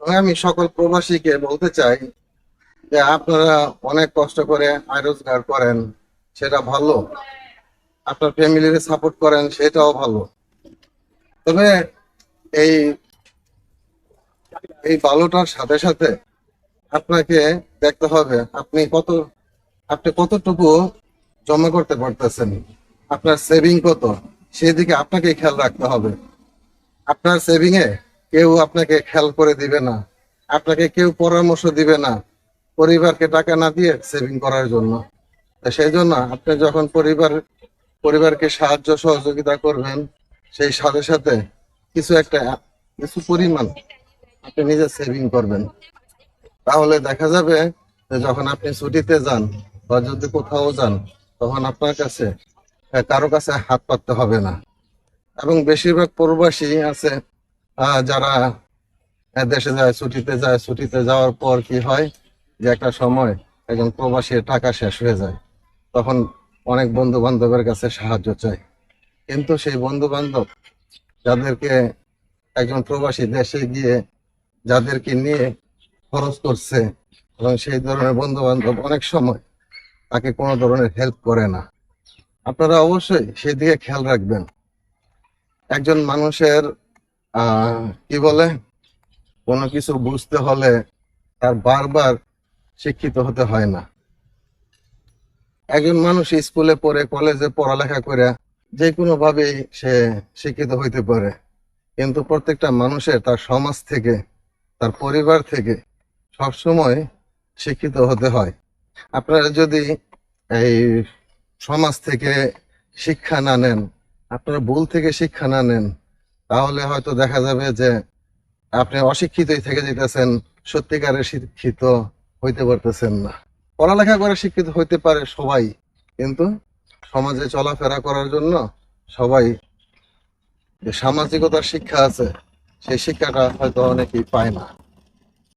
আমি সকল প্রবাসীকে বলতে চাই যে আপনারা অনেক কষ্ট করে আয় রোজগার করেন, সেটা ভালো। আপনার ফ্যামিলির সাপোর্ট করেন, সেটাও ভালো। তবে এই এই ভালোটার সাথে সাথে আপনাকে দেখতে হবে আপনি কত, আপনি কতটুকু জমা করতে পারতেছেন, আপনার সেভিং কত, সেদিকে আপনাকে খেয়াল রাখতে হবে। আপনার সেভিং এ কেউ আপনাকে খেয়াল করে দিবে না। আপনাকে কেউ পরামর্শ দিবে না। পরিবারকে টাকা না দিয়ে সেভিং করার জন্য। সেই জন্য আপনি যখন পরিবার, পরিবারকে সাহায্য সহযোগিতা করবেন, সেই সাথে সাথে কিছু একটা, কিছু পরিমাণ আপনি নিজে সেভিং করবেন। তাহলে দেখা যাবে যখন আপনি ছুটিতে যান বা যদি কোথাও যান, তখন আপনার কাছে, কারও কাছে হাত পাততে হবে না। এবং বেশিরভাগ প্রবাসী আছে যারা দেশে যায়, ছুটিতে যায়, ছুটিতে যাওয়ার পর কি হয় যে একটা সময় একজন প্রবাসীর টাকা শেষ হয়ে যায়। তখন অনেক বন্ধু বান্ধবের কাছে সাহায্য চায়। কিন্তু সেই বন্ধু বান্ধব যাদেরকে একজন প্রবাসী দেশে গিয়ে যাদেরকে নিয়ে খরচ করছে এবং সেই ধরনের বন্ধু বান্ধব অনেক সময় তাকে কোনো ধরনের হেল্প করে না। আপনারা অবশ্যই সেই দিকে খেয়াল রাখবেন। একজন মানুষের কি বলে? কোনো কিছু বুঝতে হলে তার বারবার শিক্ষিত হতে হয় না। একজন মানুষ স্কুলে পড়ে, কলেজে পড়ালেখা করে, যে কোনো ভাবেই সে শিক্ষিত হইতে পারে। কিন্তু প্রত্যেকটা মানুষের তার সমাজ থেকে, তার পরিবার থেকে সবসময় শিক্ষিত হতে হয়। আপনারা যদি এই সমাজ থেকে শিক্ষা না নেন, আপনারা ভুল থেকে শিক্ষা না নেন তাহলে হয়তো দেখা যাবে যে আপনি অশিক্ষিতই থেকে যেতেছেন সত্যিকারে শিক্ষিত হইতে পারতেছেন না। পড়ালেখা করে শিক্ষিত হইতে পারে সবাই, কিন্তু সমাজে চলাফেরা করার জন্য সবাই যে সামাজিকতার শিক্ষা আছে, সেই শিক্ষাটা হয়তো অনেকেই পায় না।